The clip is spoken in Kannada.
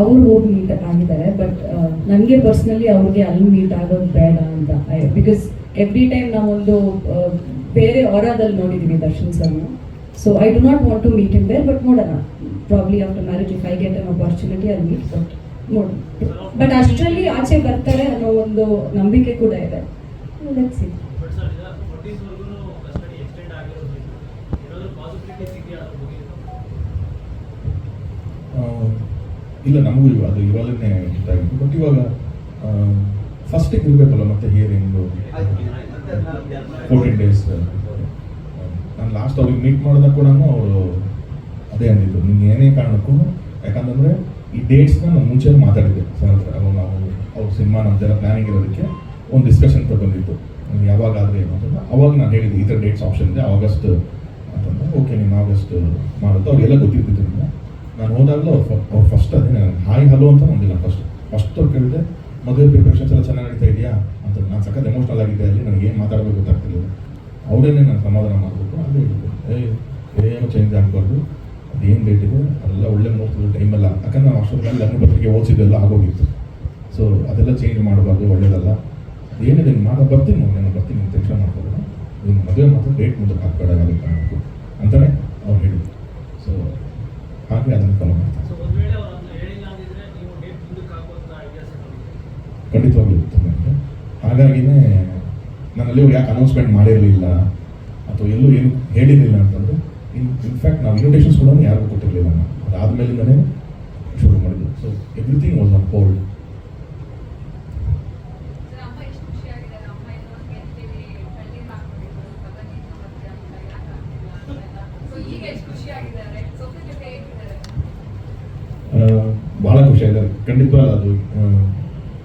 ಅವ್ರು ಹೋಗಿ ಮೀಟ್ ಆಗಿದ್ದಾರೆ ಬಟ್ ನನಗೆ ಪರ್ಸ್ನಲಿ ಅವ್ರಿಗೆ ಅಲ್ಲಿ ಮೀಟ್ ಆಗೋದು ಬೇಡ ಅಂತ ಬಿಕಾಸ್ ಎವ್ರಿ ಟೈಮ್ ನಾವೊಂದು ಬೇರೆ ಹೊರದಲ್ಲಿ ನೋಡಿದ್ದೀವಿ ದರ್ಶನ್ ಸರ್ನ. So I do not want to meet in there but ನೋಡೋಣ. Probably after marriage if I get an opportunity ಅಲ್ಲಿ ಮೀಟ್ ಬಟ್ ನೋಡೋಣ ಬಟ್ ಅಷ್ಟರಲ್ಲಿ ಆಚೆ ಬರ್ತಾರೆ ಅನ್ನೋ ಒಂದು ನಂಬಿಕೆ ಕೂಡ ಇದೆ. ಇಲ್ಲ ನಮಗೂ ಇವಾಗ ಅದು ಇವಾಗಲೇ ಇದಾಗಿತ್ತು. ಬಟ್ ಇವಾಗ ಫಸ್ಟಿಗೆ ಇರಬೇಕಲ್ಲ ಮತ್ತೆ ಹಿಯರಿಂಗು ಫೋರ್ಟೀನ್ ಡೇಸ್ ನಾನು ಲಾಸ್ಟ್ ಅವ್ರಿಗೆ ಮೀಟ್ ಮಾಡಿದಾಗ ಕೂಡ ಅವರು ಅದೇ ಅಂದಿದ್ದು ನಿಮ್ಗೆ ಏನೇ ಕಾರಣಕ್ಕೂ ಯಾಕಂತಂದರೆ ಈ ಡೇಟ್ಸ್ನ ನಾನು ಮುಂಚೆ ಮಾತಾಡಿದ್ದೆ. ಸರ್ ನಾವು ಅವ್ರ ಸಿನಿಮಾ ನಮ್ದೆಲ್ಲ ಪ್ಲಾನಿಂಗ್ ಇರೋದಕ್ಕೆ ಒಂದು ಡಿಸ್ಕಷನ್ ತಗೊಂಡಿತ್ತು ಯಾವಾಗ ಆದರೆ ಏನು ಅಂತಂದ್ರೆ ಅವಾಗ ನಾನು ಹೇಳಿದ್ದೆ ಈ ಥರ ಡೇಟ್ಸ್ ಆಪ್ಷನ್ ಇದೆ ಆಗಸ್ಟ್ ಅಂತಂದ್ರೆ ಓಕೆ ನೀನು ಆಗಸ್ಟ್ ಮಾಡುತ್ತೆ ಅವ್ರಿಗೆಲ್ಲ ಗೊತ್ತಿರ್ತಿದ್ರಿಂದ ನಾನು ಹೋದಾಗಲೂ ಅವ್ರು ಅವ್ರು ಫಸ್ಟ್ ಅದೇ ಹಾಯ್ ಹಲೋ ಅಂತ ಒಂದಿಲ್ಲ ಫಸ್ಟ್ ಫಸ್ಟ್ ಅವ್ರು ಕೇಳಿದೆ ಮದುವೆ ಪ್ರಿಪ್ರೇಷನ್ಸ್ ಎಲ್ಲ ಚೆನ್ನಾಗಿ ನಡೀತಾ ಇದೆಯಾ? ಅಂತ ನಾನು ಸಖತ್ ಎಮೋಷ್ನಲ್ ಆಗಿದೆ ಅಲ್ಲಿ, ನನಗೆ ಏನು ಮಾತಾಡಬೇಕು ಗೊತ್ತಾಗ್ತಿಲ್ಲ ಅವರೇನೆ ನಾನು ಸಮಾಧಾನ ಮಾಡಬೇಕು ಅದೇ ಏ, ಏನು ಚೇಂಜ್ ಆಗಬಾರ್ದು. ಅದೇನು ಡೇಟ್ ಇದೆ ಅದೆಲ್ಲ ಒಳ್ಳೆ ಮುಹೂರ್ತದ ಟೈಮಲ್ಲ ಯಾಕಂದ್ರೆ ನಾವು ಅಷ್ಟೊತ್ತಿಗೆ ಲಗ್ನ ಪತ್ರಿಕೆ ಓದಿಸಿದ್ದೆಲ್ಲ ಆಗೋಗಿತ್ತು. ಸೊ ಅದೆಲ್ಲ ಚೇಂಜ್ ಮಾಡಬಾರ್ದು ಒಳ್ಳೇದಲ್ಲ. ಏನಿದೆ ನಿಮ್ಮ ಮಾತು ಬರ್ತೀನಿ ನಾನು ಬರ್ತೀನಿ ನಿಮ್ಮ ಟೆನ್ಷನ್ ಮಾಡ್ಕೋಬೇಡ. ನಿಮ್ಮ ಮದುವೆ ಮಾತ್ರ ಡೇಟ್ ಮುಂದೆ ಹಾಕ್ಬೇಡ ಯಾವುದೇ ಕಾರಣಕ್ಕೂ ಅಂತಲೇ ಅವ್ರು ಹೇಳಿದ್ರು. ಸೊ ಹಾಗೆ ಅದನ್ನು ಫಾಲೋ ಮಾಡ್ತಾರೆ. ಖಂಡಿತವಾಗ್ಲೂ ನನಗೆ ಹಾಗಾಗಿನೇ ನಾನು ಅಲ್ಲಿವ್ರು ಯಾಕೆ ಅನೌನ್ಸ್ಮೆಂಟ್ ಮಾಡಿರಲಿಲ್ಲ? ಅಥವಾ ಎಲ್ಲೂ ಏನು ಹೇಳಿರಲಿಲ್ಲ ಅಂತಂದರೆ ಇನ್ ಇನ್ಫ್ಯಾಕ್ಟ್ ನಾವು ಇನ್ವಿಟೇಷನ್ಸ್ ಕೂಡ ಯಾರಿಗೂ ಕೊಟ್ಟಿರಲಿಲ್ಲ ನಾನು ಅದಾದಮೇಲಿಂದನೇ ಶುರು ಮಾಡಿದ್ದು. So everything was on hold ಎಷ್ಟು ಖುಷಿಯಾಗಿದ್ದಾರೆ ಭಾಳ ಖುಷಿಯಾಗಿದೆ ಅದು